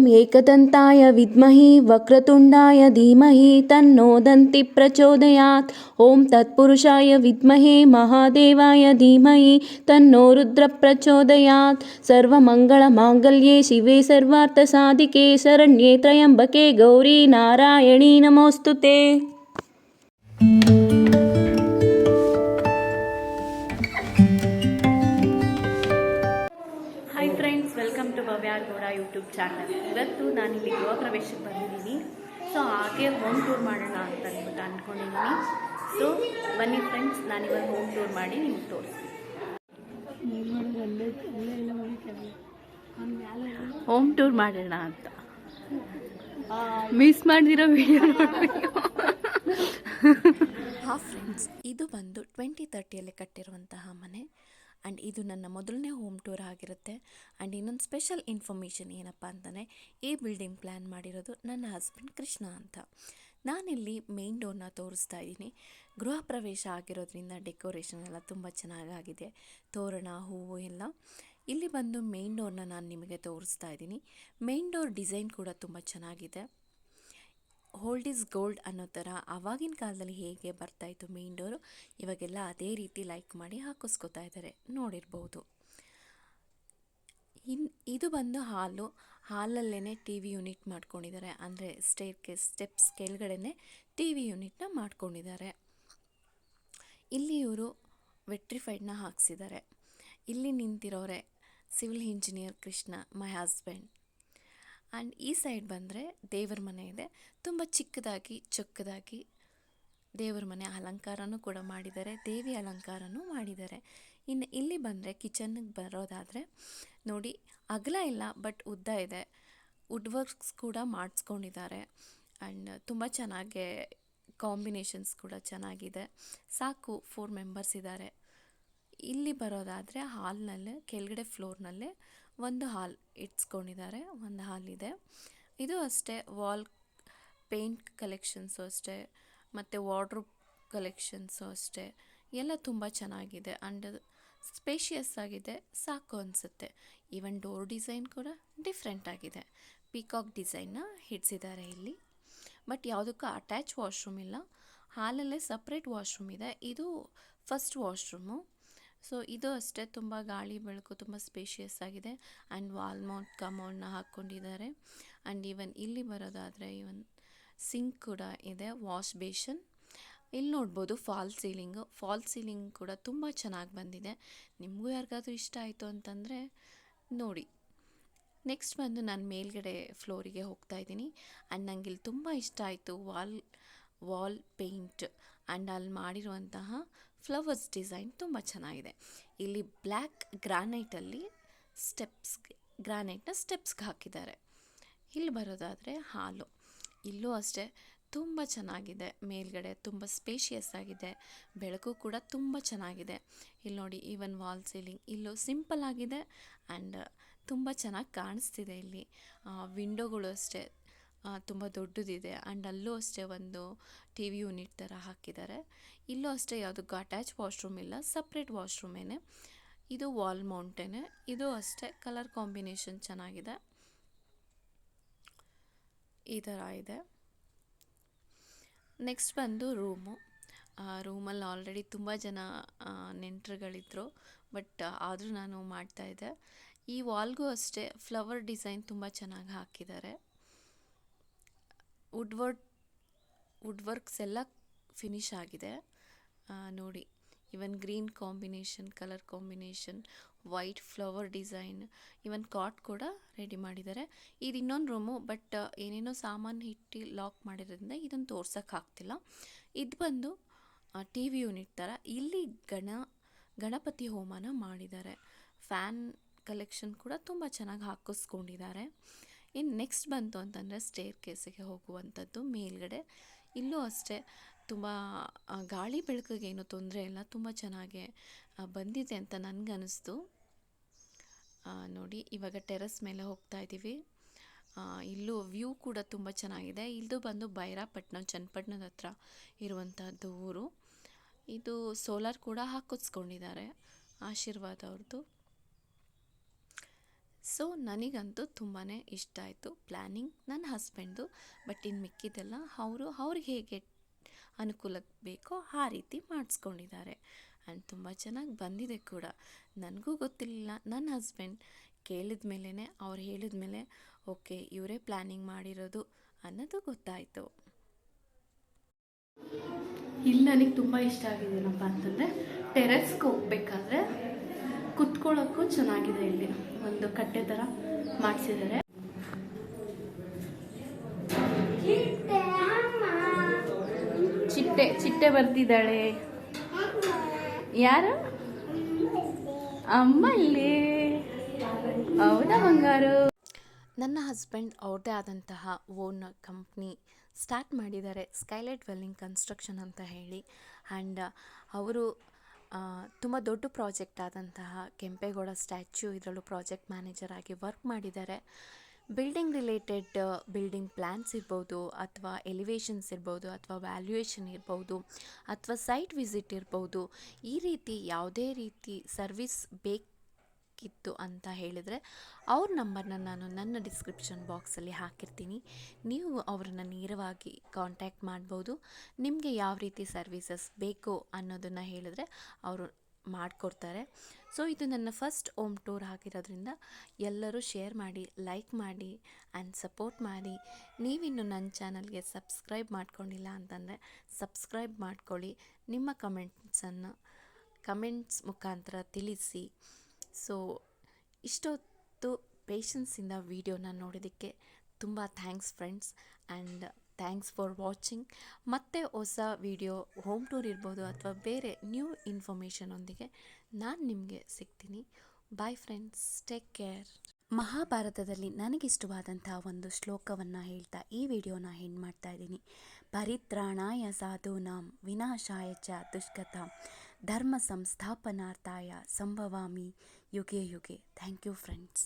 ॐ एकदन्ताय विद्महे वक्रतुण्डाय धीमहि तन्नो दन्ति प्रचोदयात्। ॐ तत्पुरुषाय विद्महे महादेवाय धीमहि तन्नो रुद्रप्रचोदयात् सर्वमङ्गलमाङ्गल्ये शिवे सर्वार्थसाधिके शरण्ये त्र्यम्बके गौरी नारायणी नमोऽस्तु ते। Friends welcome to Bhavya Gowda YouTube channel ಇವತ್ತು ಇಲ್ಲಿ ಗೃಹ ಪ್ರವೇಶಕ್ಕೆ ಬಂದಿದ್ದೀನಿ. ಸೊ ಹಾಗೆ ಹೋಮ್ ಟೂರ್ ಮಾಡೋಣ ಅಂತ ಅಂದ್ಬಿಟ್ಟು ಅಂದ್ಕೊಂಡಿದ್ದೀನಿ ಸೊ ಬನ್ನಿ ಫ್ರೆಂಡ್ಸ್ ನಾನಿವಾಗ ಹೋಮ್ ಟೂರ್ ಮಾಡಿ ನಿಮ್ಗೆ ತೋರಿಸ್ತೀನಿ. ಹೋಮ್ ಟೂರ್ ಮಾಡೋಣ ಅಂತ. ಮಿಸ್ ಮಾಡಿದಿರೋ ವಿಡಿಯೋ ನೋಡಬೇಕು ಹಾ ಫ್ರೆಂಡ್ಸ್ ಇದು ಬಂದು ಟ್ವೆಂಟಿ ತರ್ಟಿಯಲ್ಲಿ ಕಟ್ಟಿರುವಂತಹ ಮನೆ. ಆ್ಯಂಡ್ ಇದು ನನ್ನ ಮೊದಲನೇ ಹೋಮ್ ಟೂರ್ ಆಗಿರುತ್ತೆ. ಆ್ಯಂಡ್ ಇನ್ನೊಂದು ಸ್ಪೆಷಲ್ ಇನ್ಫಾರ್ಮೇಷನ್ ಏನಪ್ಪ ಅಂತಂದರೆ, ಈ ಬಿಲ್ಡಿಂಗ್ ಪ್ಲ್ಯಾನ್ ಮಾಡಿರೋದು ನನ್ನ ಹಸ್ಬೆಂಡ್ ಕೃಷ್ಣ ಅಂತ. ನಾನಿಲ್ಲಿ ಮೇನ್ ಡೋರ್ನ ತೋರಿಸ್ತಾ ಇದ್ದೀನಿ. ಗೃಹ ಪ್ರವೇಶ ಆಗಿರೋದ್ರಿಂದ ಡೆಕೋರೇಷನ್ ಎಲ್ಲ ತುಂಬ ಚೆನ್ನಾಗಾಗಿದೆ. ತೋರಣ, ಹೂವು ಎಲ್ಲ. ಇಲ್ಲಿ ಬಂದು ಮೇನ್ ಡೋರ್ನ ನಾನು ನಿಮಗೆ ತೋರಿಸ್ತಾ ಇದ್ದೀನಿ. ಮೇನ್ ಡೋರ್ ಡಿಸೈನ್ ಕೂಡ ತುಂಬ ಚೆನ್ನಾಗಿದೆ. ಹೋಲ್ಡ್ ಇಸ್ ಗೋಲ್ಡ್ ಅನ್ನೋ ಥರ ಆವಾಗಿನ ಕಾಲದಲ್ಲಿ ಹೇಗೆ ಬರ್ತಾಯಿತ್ತು ಮೇನ್ ಡೋರು ಇವಾಗೆಲ್ಲ ಅದೇ ರೀತಿ ಲೈಕ್ ಮಾಡಿ ಹಾಕಿಸ್ಕೊತಾ ಇದ್ದಾರೆ. ನೋಡಿರ್ಬೋದು. ಇನ್, ಇದು ಬಂದು ಹಾಲು ಹಾಲಲ್ಲೇ ಟಿ ವಿ ಯೂನಿಟ್ ಮಾಡ್ಕೊಂಡಿದ್ದಾರೆ. ಅಂದರೆ ಸ್ಟೇರ್ ಕೆ ಸ್ಟೆಪ್ಸ್ ಕೆಳಗಡೆನೆ ಟಿ ವಿ ಯೂನಿಟ್ನ ಮಾಡ್ಕೊಂಡಿದ್ದಾರೆ. ಇಲ್ಲಿ ಇವರು ವೆಟ್ರಿಫೈಡ್ನ ಹಾಕ್ಸಿದ್ದಾರೆ. ಇಲ್ಲಿ ನಿಂತಿರೋರೆ civil engineer Krishna my husband and ಈ ಸೈಡ್ ಬಂದರೆ ದೇವರ ಮನೆ ಇದೆ. ತುಂಬ ಚಿಕ್ಕದಾಗಿ, ಚೊಕ್ಕದಾಗಿ ದೇವರ ಮನೆ ಅಲಂಕಾರನೂ ಕೂಡ ಮಾಡಿದ್ದಾರೆ, ದೇವಿ ಅಲಂಕಾರನೂ ಮಾಡಿದ್ದಾರೆ. ಇನ್ನು ಇಲ್ಲಿ ಬಂದರೆ ಕಿಚನ್ಗೆ ಬರೋದಾದರೆ ನೋಡಿ ಅಗಲ ಇಲ್ಲ ಬಟ್ ಉದ್ದ ಇದೆ. ವುಡ್ ವರ್ಕ್ಸ್ ಕೂಡ ಮಾಡಿಸ್ಕೊಂಡಿದ್ದಾರೆ. ಆ್ಯಂಡ್ ತುಂಬ ಚೆನ್ನಾಗೆ ಕಾಂಬಿನೇಷನ್ಸ್ ಕೂಡ ಚೆನ್ನಾಗಿದೆ. ಸಾಕು ಫೋರ್ ಮೆಂಬರ್ಸ್ ಇದ್ದಾರೆ. ಇಲ್ಲಿ ಬರೋದಾದರೆ ಹಾಲ್ನಲ್ಲೇ ಕೆಳಗಡೆ ಫ್ಲೋರ್ನಲ್ಲೇ ಒಂದು ಹಾಲ್ ಇಟ್ಸ್ಕೊಂಡಿದ್ದಾರೆ, ಒಂದು ಹಾಲ್ ಇದೆ. ಇದು ಅಷ್ಟೇ, ವಾಲ್ ಪೇಂಟ್ ಕಲೆಕ್ಷನ್ಸು ಅಷ್ಟೇ, ಮತ್ತು ವಾರ್ಡ್ರೋಬ್ ಕಲೆಕ್ಷನ್ಸು ಅಷ್ಟೇ. ಎಲ್ಲ ತುಂಬ ಚೆನ್ನಾಗಿದೆ ಆ್ಯಂಡ್ ಸ್ಪೇಷಿಯಸ್ ಆಗಿದೆ, ಸಾಕು ಅನಿಸುತ್ತೆ. ಈವನ್ ಡೋರ್ ಡಿಸೈನ್ ಕೂಡ ಡಿಫ್ರೆಂಟ್ ಆಗಿದೆ. ಪೀಕಾಕ್ ಡಿಸೈನ್ನ ಹಿಡ್ಸಿದ್ದಾರೆ ಇಲ್ಲಿ. ಬಟ್ ಯಾವುದಕ್ಕೂ ಅಟ್ಯಾಚ್ ವಾಶ್ರೂಮ್ ಇಲ್ಲ. ಹಾಲಲ್ಲೇ ಸಪ್ರೇಟ್ ವಾಶ್ರೂಮ್ ಇದೆ. ಇದು ಫಸ್ಟ್ ವಾಶ್ರೂಮು. ಸೊ ಇದು ಅಷ್ಟೇ ತುಂಬ ಗಾಳಿ ಬೆಳಕು ತುಂಬ ಸ್ಪೇಷಿಯಸ್ ಆಗಿದೆ. ಆ್ಯಂಡ್ ವಾಲ್ಮೌಂಟ್ ಕಮೌಂಡ್ನ ಹಾಕ್ಕೊಂಡಿದ್ದಾರೆ. ಆ್ಯಂಡ್ ಈವನ್ ಇಲ್ಲಿ ಬರೋದಾದರೆ ಈವನ್ ಸಿಂಕ್ ಕೂಡ ಇದೆ ವಾಶ್ ಬೇಷನ್ ಇಲ್ಲಿ ನೋಡ್ಬೋದು ಫಾಲ್ ಸೀಲಿಂಗು ಫಾಲ್ ಸೀಲಿಂಗ್ ಕೂಡ ತುಂಬ ಚೆನ್ನಾಗಿ ಬಂದಿದೆ. ನಿಮಗೂ ಯಾರಿಗಾದ್ರೂ ಇಷ್ಟ ಆಯಿತು ಅಂತಂದರೆ ನೋಡಿ. ನೆಕ್ಸ್ಟ್ ಬಂದು ನಾನು ಮೇಲ್ಗಡೆ ಫ್ಲೋರಿಗೆ ಹೋಗ್ತಾ ಇದ್ದೀನಿ. ಆ್ಯಂಡ್ ನಂಗೆ ಇಲ್ಲಿ ತುಂಬ ಇಷ್ಟ ಆಯಿತು ವಾಲ್ ವಾಲ್ ಪೇಂಟ್ ಆ್ಯಂಡ್ ಅಲ್ಲಿ ಮಾಡಿರುವಂತಹ ಫ್ಲವರ್ಸ್ ಡಿಸೈನ್ ತುಂಬ ಚೆನ್ನಾಗಿದೆ. ಇಲ್ಲಿ ಬ್ಲ್ಯಾಕ್ ಗ್ರಾನೈಟಲ್ಲಿ ಸ್ಟೆಪ್ಸ್, ಗ್ರಾನೈಟ್ನ ಸ್ಟೆಪ್ಸ್ಗೆ ಹಾಕಿದ್ದಾರೆ. ಇಲ್ಲಿ ಬರೋದಾದರೆ ಹಾಲು. ಇಲ್ಲೂ ಅಷ್ಟೇ ತುಂಬ ಚೆನ್ನಾಗಿದೆ. ಮೇಲ್ಗಡೆ ತುಂಬ ಸ್ಪೇಷಿಯಸ್ ಆಗಿದೆ. ಬೆಳಕು ಕೂಡ ತುಂಬ ಚೆನ್ನಾಗಿದೆ. ಇಲ್ಲಿ ನೋಡಿ, ಈವನ್ ವಾಲ್ ಸೀಲಿಂಗ್ ಇಲ್ಲೂ ಸಿಂಪಲ್ ಆಗಿದೆ ಆ್ಯಂಡ್ ತುಂಬ ಚೆನ್ನಾಗಿ ಕಾಣಿಸ್ತಿದೆ ಇಲ್ಲಿ. ವಿಂಡೋಗಳು ಅಷ್ಟೇ ತುಂಬ ದೊಡ್ಡದಿದೆ. ಆ್ಯಂಡ್ ಅಲ್ಲೂ ಅಷ್ಟೇ ಒಂದು ಟಿ ವಿ ಯೂನಿಟ್ ಥರ ಹಾಕಿದ್ದಾರೆ. ಇಲ್ಲೂ ಅಷ್ಟೇ ಯಾವುದಕ್ಕೂ ಅಟ್ಯಾಚ್ ವಾಶ್ರೂಮ್ ಇಲ್ಲ. ಸಪ್ರೇಟ್ ವಾಶ್ರೂಮೇನೆ ಇದು ವಾಲ್ ಮೌಂಟೇನೆ ಇದು ಅಷ್ಟೇ ಕಲರ್ ಕಾಂಬಿನೇಷನ್ ಚೆನ್ನಾಗಿದೆ. ಈ ಥರ ಇದೆ. ನೆಕ್ಸ್ಟ್ ಬಂದು ರೂಮು ರೂಮಲ್ಲಿ ಆಲ್ರೆಡಿ ತುಂಬ ಜನ ನೆಂಟರುಗಳಿದ್ರು. ಬಟ್ ಆದರೂ ನಾನು ಮಾಡ್ತಾಯಿದ್ದೆ ಈ ವಾಲ್ಗೂ ಅಷ್ಟೇ. ಫ್ಲವರ್ ಡಿಸೈನ್ ತುಂಬ ಚೆನ್ನಾಗಿ ಹಾಕಿದ್ದಾರೆ. ವುಡ್ ವರ್ಕ್ ವುಡ್ ವರ್ಕ್ಸ್ ಎಲ್ಲ ಫಿನಿಶ್ ಆಗಿದೆ. ನೋಡಿ even green combination colour combination white flower design even cot ಕೂಡ ರೆಡಿ ಮಾಡಿದ್ದಾರೆ. ಇದು ಇನ್ನೊಂದು ರೂಮು ಬಟ್ ಏನೇನೋ ಸಾಮಾನು ಇಟ್ಟು ಲಾಕ್ ಮಾಡಿರೋದ್ರಿಂದ ಇದನ್ನು ತೋರ್ಸೋಕ್ಕಾಗ್ತಿಲ್ಲ ಇದು ಬಂದು ಟಿ ವಿ ಯೂನಿಟ್ ಥರ ಇಲ್ಲಿ ಗಣ, ಗಣಪತಿ ಹೋಮನ ಮಾಡಿದ್ದಾರೆ. ಫ್ಯಾನ್ ಕಲೆಕ್ಷನ್ ಕೂಡ ತುಂಬ ಚೆನ್ನಾಗಿ ಹಾಕಿಸ್ಕೊಂಡಿದ್ದಾರೆ. ಇನ್ನು ನೆಕ್ಸ್ಟ್ ಬಂತು ಅಂತಂದರೆ ಸ್ಟೇರ್ ಕೇಸಿಗೆ ಹೋಗುವಂಥದ್ದು ಮೇಲ್ಗಡೆ. ಇಲ್ಲೂ ಅಷ್ಟೇ, ತುಂಬ ಗಾಳಿ ಬೆಳಕಿಗೆ ಏನೂ ತೊಂದರೆ ಇಲ್ಲ, ತುಂಬ ಚೆನ್ನಾಗೆ ಬಂದಿದೆ ಅಂತ ನನಗನ್ನಿಸ್ತು ನೋಡಿ, ಇವಾಗ ಟೆರೆಸ್ ಮೇಲೆ ಹೋಗ್ತಾ ಇದ್ದೀವಿ. ಇಲ್ಲೂ ವ್ಯೂ ಕೂಡ ತುಂಬ ಚೆನ್ನಾಗಿದೆ. ಇಲ್ಲದು ಬಂದು ಬೈರಾಪಟ್ಟಣ ಚನ್ನಪಟ್ಟಣದ ಹತ್ರ ಇರುವಂಥದ್ದು ಊರು. ಇದು ಸೋಲಾರ್ ಕೂಡ ಹಾಕಿಸ್ಕೊಂಡಿದ್ದಾರೆ. ಆಶೀರ್ವಾದ ಅವ್ರದ್ದು ಸೊ ನನಗಂತೂ ತುಂಬಾ ಇಷ್ಟ ಆಯಿತು ಪ್ಲ್ಯಾನಿಂಗ್ ನನ್ನ ಹಸ್ಬೆಂಡು ಬಟ್ ಇನ್ನು ಮಿಕ್ಕಿದೆಲ್ಲ ಅವರು ಅವ್ರಿಗೆ ಹೇಗೆ ಅನುಕೂಲ ಬೇಕೋ ಆ ರೀತಿ ಮಾಡಿಸ್ಕೊಂಡಿದ್ದಾರೆ. ಆ್ಯಂಡ್ ತುಂಬ ಚೆನ್ನಾಗಿ ಬಂದಿದೆ ಕೂಡ. ನನಗೂ ಗೊತ್ತಿರಲಿಲ್ಲ. ನನ್ನ ಹಸ್ಬೆಂಡ್ ಕೇಳಿದ ಮೇಲೇ ಅವ್ರು ಹೇಳಿದ ಮೇಲೆ, ಓಕೆ, ಇವರೇ ಪ್ಲ್ಯಾನಿಂಗ್ ಮಾಡಿರೋದು ಅನ್ನೋದು ಗೊತ್ತಾಯಿತು. ಇಲ್ಲಿ ನನಗೆ ತುಂಬ ಇಷ್ಟ ಆಗಿದೆ ಏನಪ್ಪ ಅಂತಂದರೆ ಟೆರೆಸ್ಗೆ ಹೋಗ್ಬೇಕಾದ್ರೆ ಕುತ್ಕೊಳ್ಳೋಕ್ಕೂ ಚೆನ್ನಾಗಿದೆ ಇಲ್ಲಿ. ಒಂದು ಕಟ್ಟೆ ಥರ ಮಾಡಿಸಿದ್ದಾರೆ. ಚಿಟ್ಟೆ ಚಿಟ್ಟೆ ಬರ್ತಿದ್ದಾಳೆ ಯಾರು? ಅಮ್ಮ ಇಲ್ಲಿ ಹೌದಾ ಬಂಗಾರು? ನನ್ನ ಹಸ್ಬೆಂಡ್ ಅವ್ರದೇ ಆದಂತಹ ಓನ್ ಕಂಪ್ನಿ ಸ್ಟಾರ್ಟ್ ಮಾಡಿದ್ದಾರೆ ಸ್ಕೈಲೈಟ್ ವೆಲ್ಲಿಂಗ್ ಕನ್ಸ್ಟ್ರಕ್ಷನ್ ಅಂತ ಹೇಳಿ. ಆ್ಯಂಡ್ ಅವರು ತುಂಬ ದೊಡ್ಡ ಪ್ರಾಜೆಕ್ಟ್ ಆದಂತಹ ಕೆಂಪೇಗೌಡ ಸ್ಟ್ಯಾಚ್ಯು ಇದರಲ್ಲೂ ಪ್ರಾಜೆಕ್ಟ್ ಮ್ಯಾನೇಜರ್ ಆಗಿ ವರ್ಕ್ ಮಾಡಿದ್ದಾರೆ. ಬಿಲ್ಡಿಂಗ್ ರಿಲೇಟೆಡ್ ಬಿಲ್ಡಿಂಗ್ ಪ್ಲ್ಯಾನ್ಸ್ ಇರ್ಬೋದು ಅಥವಾ ಎಲಿವೇಷನ್ಸ್ ಇರ್ಬೋದು ಅಥವಾ ವ್ಯಾಲ್ಯೂಯೇಷನ್ ಇರ್ಬೋದು ಅಥವಾ ಸೈಟ್ ವಿಸಿಟ್ ಇರ್ಬೋದು ಈ ರೀತಿ ಯಾವುದೇ ರೀತಿ ಸರ್ವಿಸ್ ಬೇಕಿತ್ತು ಅಂತ ಹೇಳಿದರೆ ಅವ್ರ ನಂಬರ್ನ ನಾನು ನನ್ನ ಡಿಸ್ಕ್ರಿಪ್ಷನ್ ಬಾಕ್ಸಲ್ಲಿ ಹಾಕಿರ್ತೀನಿ. ನೀವು ಅವ್ರನ್ನ ನೇರವಾಗಿ ಕಾಂಟ್ಯಾಕ್ಟ್ ಮಾಡ್ಬೋದು. ನಿಮಗೆ ಯಾವ ರೀತಿ ಸರ್ವಿಸಸ್ ಬೇಕು ಅನ್ನೋದನ್ನು ಹೇಳಿದ್ರೆ ಅವರು ಮಾಡಿಕೊಡ್ತಾರೆ. ಸೊ ಇದು ನನ್ನ ಫಸ್ಟ್ ಓಮ್ ಟೂರ್ ಆಗಿರೋದ್ರಿಂದ ಎಲ್ಲರೂ ಶೇರ್ ಮಾಡಿ ಲೈಕ್ ಮಾಡಿ ಆ್ಯಂಡ್ ಸಪೋರ್ಟ್ ಮಾಡಿ. ನೀವಿನ್ನು ನನ್ನ ಚಾನಲ್ಗೆ ಸಬ್ಸ್ಕ್ರೈಬ್ ಮಾಡ್ಕೊಂಡಿಲ್ಲ ಅಂತಂದರೆ ಸಬ್ಸ್ಕ್ರೈಬ್ ಮಾಡ್ಕೊಳ್ಳಿ. ನಿಮ್ಮ ಕಮೆಂಟ್ಸನ್ನು ಕಮೆಂಟ್ಸ್ ಮುಖಾಂತರ ತಿಳಿಸಿ. ಸೊ ಇಷ್ಟೊತ್ತು ಪೇಷನ್ಸಿಂದ ವೀಡಿಯೋನ ನೋಡೋದಕ್ಕೆ ತುಂಬ thanks friends and thanks for watching ಮತ್ತೆ ಹೊಸ ವಿಡಿಯೋ ಹೋಮ್ ಟೂರ್ ಇರ್ಬೋದು ಅಥವಾ ಬೇರೆ ನ್ಯೂ ಇನ್ಫಾರ್ಮೇಷನೊಂದಿಗೆ ನಾನು ನಿಮಗೆ ಸಿಗ್ತೀನಿ. ಬಾಯ್ ಫ್ರೆಂಡ್ಸ್ ಟೇಕ್ ಕೇರ್ ಮಹಾಭಾರತದಲ್ಲಿ ನನಗಿಷ್ಟವಾದಂಥ ಒಂದು ಶ್ಲೋಕವನ್ನು ಹೇಳ್ತಾ ಈ ವಿಡಿಯೋನ ಹೆಣ್ಣು ಮಾಡ್ತಾ ಇದ್ದೀನಿ. ಪರಿತ್ರಾಣಾಯ ಸಾಧೂನಾಂ ವಿನಾಶಾಯ ಚ ದುಷ್ಕತಾಂ ಧರ್ಮ ಸಂಸ್ಥಾಪನಾರ್ಥಾಯ ಸಂಭವಾಮಿ ಯುಗೆ ಯುಗೆ ಥ್ಯಾಂಕ್ ಯು ಫ್ರೆಂಡ್ಸ್